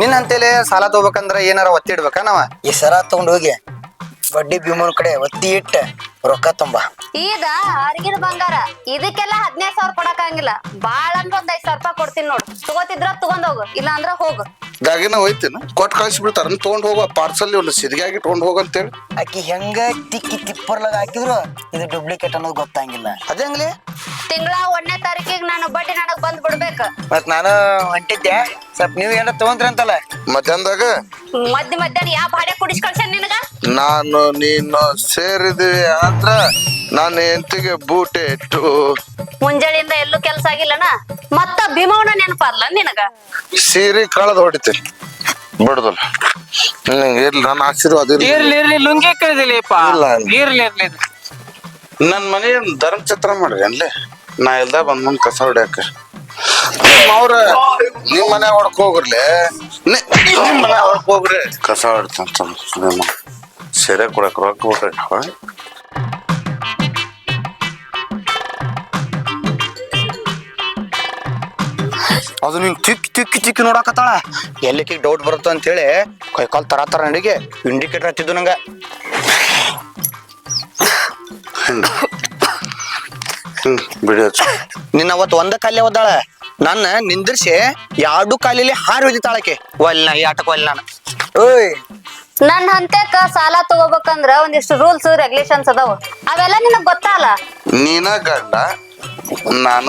ನಿನ್ನ ಅಂತೇಳಿ ಸಾಲ ತಗೋಬೇಕಂದ್ರ ಏನಾರ ಒತ್ತಿ ಇಡ್ಬೇಕಾ ನಾವ? ಈ ಸರ ತಗೊಂಡ್ ಹೋಗಿ ಬಡ್ಡಿ ಭೀಮನ್ ಕಡೆ ಒತ್ತಿ ಇಟ್ಟ ರೊಕ್ಕ ತುಂಬಾ. ಈಗ ಅರ್ಗಿನ ಬಂಗಾರ ಇದಕ್ಕೆಲ್ಲ ಹದಿನೈದು ಸಾವಿರ ಕೊಡಕ್ಕಾಗಿಲ್ಲ. ಬಾಳ ಅಂದ್ರ ಒಂದ್ ಐದ್ ಸಾವಿರ ರೂಪಾಯಿ ಕೊಡ್ತೀನಿ ನೋಡು. ತಗೋತಿದ್ರ ತಗೊಂಡ್ ಹೋಗು ಇಲ್ಲ ಅಂದ್ರ ಹೋಗು. ದಾಗಿನ ಹೋಯ್ತೇನ? ಕೊಟ್ಟು ಕಳಿಸಿ ಬಿಡ್ತಾರ ತಗೊಂಡ್ ಹೋಗೋ ಪಾರ್ಸಲ್ ಒಂದು ಸಿದ್ಗಾಗಿ ತಗೊಂಡ್ ಹೋಗ ಅಂತೇಳಿ. ಆಕಿ ಹೆಂಗ ತಿಕ್ಕಿ ತಿಪ್ಪರ್ಲಾಗ ಹಾಕಿದ್ರು ಇದು ಡೂಪ್ಲಿಕೇಟ್ ಅನ್ನೋದು ಗೊತ್ತಾಗಿಲ್ಲ. ಅದಂಗ್ಲಿ ತಿಂಗಳ ಒಂದನೇ ತಾರೀಕಿಗೆ ಮತ್ ನಾನು ಹೊಂಟಿದ್ದೆ. ಸ್ವಲ್ಪ ನೀವ್ ಏನೋ ತಗೊಂಡ್ರಿ ಅಂತಲ್ಲ ಮಧ್ಯಾಹ್ನದಾಗ ಮಧ್ಯ ಮಧ್ಯಾಹ್ನ ಯಾವ ಭಾಡೆ ಕುಡಿಸ್ ಕಳ್ಸೇನ್ ನಿನಗ? ನಾನು ನೀನು ಸೇರಿದ್ವಿ ಅಂದ್ರ ನಾನು ಎಂತಿಗೆ ಬೂಟೆ ಇಟ್ಟು. ಮುಂಜಾನೆಯಿಂದ ಎಲ್ಲೂ ಕೆಲ್ಸ ಆಗಿಲ್ಲನ? ಮತ್ತ ಭೀಮವನ ನೆನಪಾದ್ಲ ನಿನಗ? ಸೀರೆ ಕಳೆದು ಹೊಡಿತೀನಿ. ಬಿಡುದಲ್ಲ. ಇರ್ಲಿ ನನ್ನ ಆಶೀರ್ವಾದ ಇರ್ಲಿ. ಇರ್ಲಿ ಇರ್ಲಿ ಲುಂಗಿ ಇಲ್ಲ. ಇರ್ಲಿ ಇರ್ಲಿ. ನನ್ ಮನೆ ಧರ್ಮ ಛತ್ರ ಮಾಡ್ರಿ ಅಲ್ಲೇ ನಾ ಇಲ್ದ ಬಂದ್ ಮುಂದ್ ಕಸ ಹೊಡ್ಯಾಕ. ಅವ್ರ ನಿಮ್ ಮನೆ ಹೊಡ್ಕ ಹೋಗ್ರಲೆ? ನಿಮ್ ಮನೆ ಹೊಡ್ಕ ಹೋಗ್ರಿ. ಕಸ ಹೊಡ್ತಂತ ಸೆರೆ ಕೊಡಕ್ ರೊಕ್ಕ ಕೊಡ್ರಿ. ಅದು ನಿಂಗ್ ತಿಕ್ಕಿ ತಿಕ್ಕಿ ತಿಕ್ಕಿ ನೋಡಕತ್ತಾಳ? ಎಲ್ಲಿಕ್ಕೆ ಡೌಟ್ ಬರುತ್ತ ಅಂತೇಳಿ ಕೈ ಕಾಲ್ ತರ ತರ ನಡಿಗೆ ಇಂಡಿಕೇಟರ್ ಹತ್ತಿದ್ದು ನಂಗೆ. ಬಿಡಿ ನಿನ್ನ ಅವತ್ತು ಒಂದ ಕಾಲೇ ಒದ್ದಾಳ ನನ್ನ ನಿಂದ್ರಿಸಿ ಎರಡು ಕಾಲಿಲಿ ಹಾರು ಒದಿತಾಳಕ್ಕೆ ಒಲ್ಲ ಆಟಕ್ಕೆ ಒಲ್ಲ ಓಯ್. ನನ್ ಹಂತಕ್ಕ ಸಾಲ ತಗೋಬೇಕಂದ್ರ ಒಂದಿಷ್ಟು ರೂಲ್ಸ್ ರೆಗ್ಯುಲೇಷನ್ಸ್ ಅದಾವ. ಅವೆಲ್ಲ ನಿನಗ್ ಗೊತ್ತಲ್ಲ ನೀನ ಗಂಡ ನಾನ